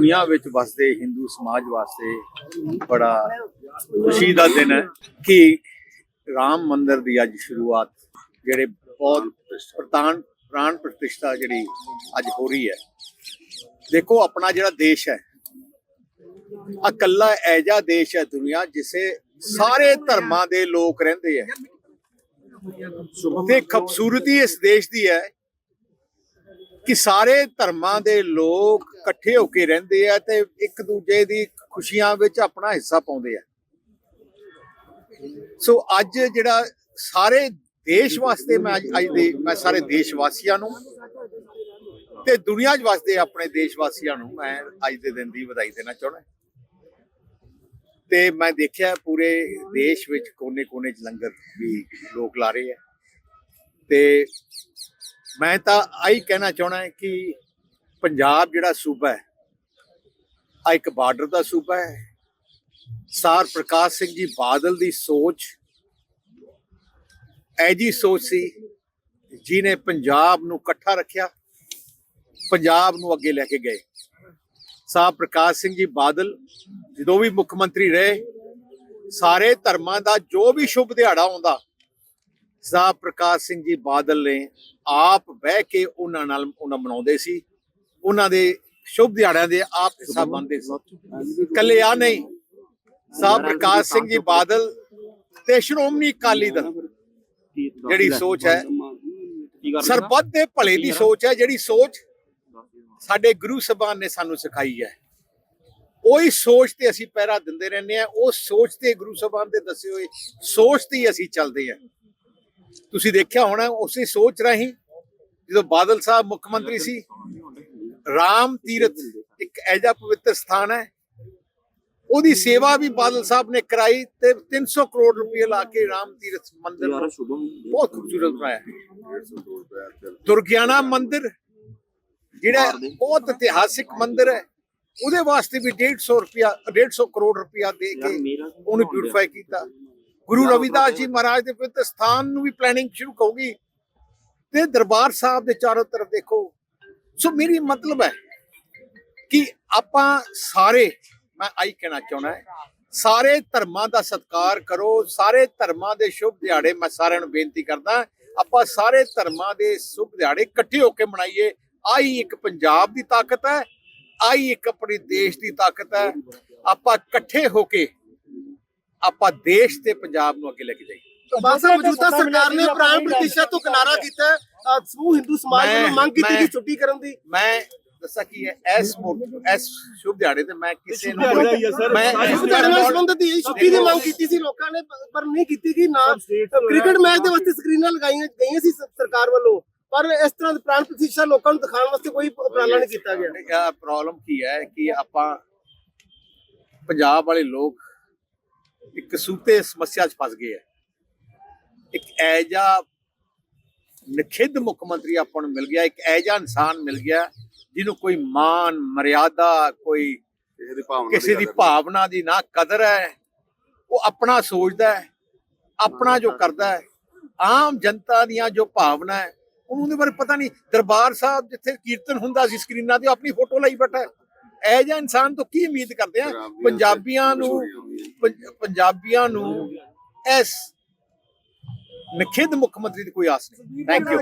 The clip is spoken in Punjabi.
ਦੁਨੀਆ ਵਿੱਚ ਵਸਦੇ ਹਿੰਦੂ ਸਮਾਜ ਵਾਸਤੇ ਬੜਾ ਖੁਸ਼ੀ ਦਾ ਦਿਨ ਹੈ ਕਿ ਰਾਮ ਮੰਦਿਰ ਦੀ ਅੱਜ ਸ਼ੁਰੂਆਤ, ਜਿਹੜੇ ਬਹੁਤ ਪ੍ਰਤਾਨ ਪ੍ਰਾਣ ਪ੍ਰਤਿਸ਼ਠਾ ਜਿਹੜੀ ਅੱਜ ਹੋ ਰਹੀ ਹੈ। ਦੇਖੋ, ਆਪਣਾ ਜਿਹੜਾ ਦੇਸ਼ ਹੈ, ਇਕੱਲਾ ਐਜਾ ਦੇਸ਼ ਹੈ ਦੁਨੀਆ ਜਿਸੇ ਸਾਰੇ ਧਰਮਾਂ ਦੇ ਲੋਕ ਰਹਿੰਦੇ ਹੈ। ਤੇ ਖੂਬਸੂਰਤੀ ਇਸ ਦੇਸ਼ ਦੀ ਹੈ ਕਿ ਸਾਰੇ ਧਰਮਾਂ ਦੇ ਲੋਕ ਇਕੱਠੇ ਹੋ ਕੇ ਰਹਿੰਦੇ ਆ ਤੇ ਇੱਕ ਦੂਜੇ ਦੀ ਖੁਸ਼ੀਆਂ ਵਿੱਚ ਆਪਣਾ ਹਿੱਸਾ ਪਾਉਂਦੇ ਆ। ਸੋ ਅੱਜ ਜਿਹੜਾ ਸਾਰੇ ਦੇਸ਼ ਵਾਸਤੇ ਮੈਂ ਅੱਜ ਦੇ ਮੈਂ ਸਾਰੇ ਦੇਸ਼ ਵਾਸੀਆਂ ਨੂੰ ਤੇ ਦੁਨੀਆ 'ਚ ਵਸਦੇ ਆਪਣੇ ਦੇਸ਼ ਵਾਸੀਆਂ ਨੂੰ ਮੈਂ ਅੱਜ ਦੇ ਦਿਨ ਦੀ ਵਧਾਈ ਦੇਣਾ ਚਾਹੁੰਦਾ। ਤੇ ਮੈਂ ਦੇਖਿਆ ਪੂਰੇ ਦੇਸ਼ ਵਿੱਚ ਕੋਨੇ-ਕੋਨੇ 'ਚ ਲੰਗਰ ਵੀ ਲੋਕ ਲਾ ਰਹੇ ਆ। ਤੇ ਮੈਂ ਤਾਂ ਆਹੀ ਕਹਿਣਾ ਚਾਹਣਾ ਕਿ ਪੰਜਾਬ ਜਿਹੜਾ ਸੂਬਾ ਹੈ ਆ ਇੱਕ ਬਾਰਡਰ ਦਾ ਸੂਬਾ ਹੈ। ਸਾਰ ਪ੍ਰਕਾਸ਼ ਸਿੰਘ ਜੀ ਬਾਦਲ ਦੀ ਸੋਚ ਐਜੀ ਸੋਚ ਸੀ ਜਿਨੇ ਪੰਜਾਬ ਨੂੰ ਇਕੱਠਾ ਰੱਖਿਆ, ਪੰਜਾਬ ਨੂੰ ਅੱਗੇ ਲੈ ਕੇ ਗਏ। ਸਾਹ ਪ੍ਰਕਾਸ਼ ਸਿੰਘ ਜੀ ਬਾਦਲ ਜਦੋਂ ਵੀ ਮੁੱਖ ਮੰਤਰੀ ਰਹੇ, ਸਾਰੇ ਧਰਮਾਂ ਦਾ ਜੋ ਵੀ ਸ਼ੁਭ ਦਿਹਾੜਾ ਆਉਂਦਾ ਸਾਹ ਪ੍ਰਕਾਸ਼ ਸਿੰਘ ਜੀ ਬਾਦਲ ਨੇ ਆਪ ਬਹਿ ਕੇ ਉਹਨਾਂ ਨਾਲ ਉਹਨਾਂ ਮਨਾਉਂਦੇ ਸੀ। ਉਹਨਾਂ ਦੇ ਸ਼ੁਭ ਦਿਹਾੜਿਆਂ ਦੇ ਆਪ ਹਿੱਸਾ ਬੰਦੇ ਸੀ। ਕੱਲੇ ਆ ਨਹੀਂ ਸਾਹ ਪ੍ਰਕਾਸ਼ ਸਿੰਘ ਜੀ ਬਾਦਲ ਤੇ ਸ਼੍ਰੋਮਣੀ ਅਕਾਲੀ ਦਲ। ਜਿਹੜੀ ਸੋਚ ਹੈ ਸਰਬੱਤ ਦੇ ਭਲੇ ਦੀ ਸੋਚ ਹੈ ਜਿਹੜੀ ਸੋਚ ਸਾਡੇ ਗੁਰੂ ਸਭਾਨ ਨੇ ਸਾਨੂੰ ਸਿਖਾਈ ਹੈ। ਉਹੀ ਸੋਚ ਤੇ ਅਸੀਂ ਪਹਿਰਾ ਦਿੰਦੇ ਰਹਿੰਦੇ ਆ ਉਹ ਸੋਚ ਤੇ ਗੁਰੂ ਸਭਾਨ ਦੇ ਦੱਸੇ ਹੋਏ ਸੋਚ ਤੇ ਹੀ ਅਸੀਂ ਚੱਲਦੇ ਆ ਤੁਸੀਂ ਦੇਖਿਆ ਹੋਣਾ ਉਸੇ ਸੋਚ ਰਾਹੀਂ ਜਦੋਂ ਬਾਦਲ ਸਾਹਿਬ ਮੁੱਖ ਮੰਤਰੀ ਸੀ ਰਾਮ ਤੀਰਥ ਇੱਕ ਐਜਾ ਪਵਿੱਤਰ ਸਥਾਨ ਹੈ। ਉਹਦੀ ਸੇਵਾ ਵੀ ਬਾਦਲ ਸਾਹਿਬ ਨੇ ਕਰਾਈ ਤੇ 300 ਕਰੋੜ ਰੁਪਏ ਲਾ ਕੇ ਰਾਮ ਤੀਰਥ ਮੰਦਿਰ ਬਹੁਤ ਖੂਬਸੂਰਤ ਬਣਾਇਆ। ਹੈ ਦੁਰਗਿਆਨਾ ਮੰਦਿਰ ਜਿਹੜਾ ਬਹੁਤ ਇਤਿਹਾਸਿਕ ਮੰਦਿਰ ਹੈ ਉਹਦੇ ਵਾਸਤੇ ਵੀ 150 ਰੁਪਿਆ 150 ਕਰੋੜ ਰੁਪਿਆ ਦੇ ਕੇ ਉਹਨੂੰ ਬਿਊਟੀਫਾਈ ਕੀਤਾ। ਗੁਰੂ ਰਵਿਦਾਸ ਜੀ ਮਹਾਰਾਜ ਦੇ ਪਵਿੱਤਰ ਸਥਾਨ ਨੂੰ ਵੀ ਪਲੈਨਿੰਗ ਸ਼ੁਰੂ ਹੋਊਗੀ ਤੇ ਦਰਬਾਰ ਸਾਹਿਬ ਦੇ ਚਾਰੋਂ ਤਰਫ ਦੇਖੋ। ਸੋ ਮੇਰੀ ਮਤਲਬ ਹੈ ਕਿ ਆਪਾਂ ਸਾਰੇ ਮੈਂ ਆਈ ਕਹਿਣਾ ਚਾਹੁੰਦਾ ਸਾਰੇ ਧਰਮਾਂ ਦਾ ਸਤਿਕਾਰ ਕਰੋ ਸਾਰੇ ਧਰਮਾਂ ਦੇ ਸ਼ੁਭ ਦਿਹਾੜੇ ਮੈਂ ਸਾਰਿਆਂ ਨੂੰ ਬੇਨਤੀ ਕਰਦਾ ਆਪਾਂ ਸਾਰੇ ਧਰਮਾਂ ਦੇ ਸ਼ੁਭ ਦਿਹਾੜੇ ਇਕੱਠੇ ਹੋ ਕੇ ਮਨਾਈਏ। ਆਈ ਇੱਕ ਪੰਜਾਬ ਦੀ ਤਾਕਤ ਹੈ ਆਈ ਇੱਕ ਆਪਣੀ ਦੇਸ਼ ਦੀ ਤਾਕਤ ਹੈ। ਆਪਾਂ ਇਕੱਠੇ ਹੋ ਕੇ ਆਪਾਂ ਦੇਸ਼ ਤੇ ਪੰਜਾਬ ਨੂੰ ਅੱਗੇ ਲੈ ਕੇ ਜਾਈਏ। ਬਾਸਾ ਮੌਜੂਦਾ ਸਰਕਾਰ ਨੇ ਪ੍ਰਾਣ ਪ੍ਰਤੀਸ਼ਾ ਤੋਂ ਕਿਨਾਰਾ ਕੀਤਾ ਸਮੂਹ ਹਿੰਦੂ ਸਮਾਜ ਨੂੰ ਮੰਗ ਕੀਤੀ ਕਿ ਛੁੱਟੀ ਕਰਨ ਦੀ। ਮੈਂ ਦੱਸਾਂ ਕੀ ਹੈ ਇਸ ਇਸ ਸ਼ੁਭ ਦਿਹਾੜੇ ਤੇ ਮੈਂ ਕਿਸੇ ਨੂੰ। ਮੈਂ ਸ਼ੁਭ ਦਿਹਾੜੇ ਨਾਲ ਸੰਬੰਧਿਤ ਹੀ ਛੁੱਟੀ ਦੀ ਮੰਗ ਕੀਤੀ ਸੀ ਲੋਕਾਂ ਨੇ ਪਰ ਨਹੀਂ ਕੀਤੀ ਕਿ ਨਾ ਕ੍ਰਿਕਟ ਮੈਚ ਦੇ ਵਾਸਤੇ ਸਕਰੀਨਾਂ ਲਗਾਈਆਂ ਗਈਆਂ ਸੀ ਸ- ਸਰਕਾਰ ਵੱਲੋਂ। ਪਰ ਇਸ ਤਰ੍ਹਾਂ ਦੇ ਪ੍ਰਾਣ ਪ੍ਰਤੀਸ਼ਾ ਲੋਕਾਂ ਨੂੰ ਦਿਖਾਉਣ ਵਾਸਤੇ ਕੋਈ ਉਪਰਾਲਾ ਨਹੀਂ ਕੀਤਾ ਗਿਆ। ਪ੍ਰੋਬਲਮ ਕੀ ਹੈ ਕਿ ਆਪਾਂ ਪੰਜਾਬ ਵਾਲੇ ਲੋਕ ਇੱਕ ਸੂਤੇ ਸਮੱਸਿਆ 'ਚ ਫਸ ਗਏ ਹੈ ਇੱਕ ਐਜਾ ਨਖਿੱਧ ਮੁੱਖ ਮੰਤਰੀ ਆਪਾਂ ਨੂੰ ਮਿਲ ਗਿਆ ਇੱਕ ਐਜਾ ਇਨਸਾਨ ਮਿਲ ਗਿਆ ਜਿਹਨੂੰ ਕੋਈ ਮਾਨ ਮਰਿਆਦਾ ਕੋਈ ਕਿਸੇ ਦੀ ਭਾਵਨਾ ਦੀ ਨਾ ਕਦਰ ਹੈ। ਉਹ ਆਪਣਾ ਸੋਚਦਾ ਹੈ ਆਪਣਾ ਜੋ ਕਰਦਾ ਹੈ ਆਮ ਜਨਤਾ ਦੀਆਂ ਜੋ ਭਾਵਨਾ ਹੈ ਉਹਨੂੰ ਉਹਦੇ ਬਾਰੇ ਪਤਾ ਨਹੀਂ। ਦਰਬਾਰ ਸਾਹਿਬ ਜਿੱਥੇ ਕੀਰਤਨ ਹੁੰਦਾ ਸੀ ਸਕਰੀਨਾਂ ਤੇ ਆਪਣੀ ਫੋਟੋ ਲਾਈ ਬੈਠਾ ਹੈ। ਇਹ ਜਿਹਾ ਇਨਸਾਨ ਤੋਂ ਕੀ ਉਮੀਦ ਕਰਦੇ ਆ? ਪੰਜਾਬੀਆਂ ਨੂੰ ਪੰਜਾਬੀਆਂ ਨੂੰ ਇਸ ਨਖਿੱਧ ਮੁੱਖ ਮੰਤਰੀ ਦੀ ਕੋਈ ਆਸ ਨਹੀਂ। Thank you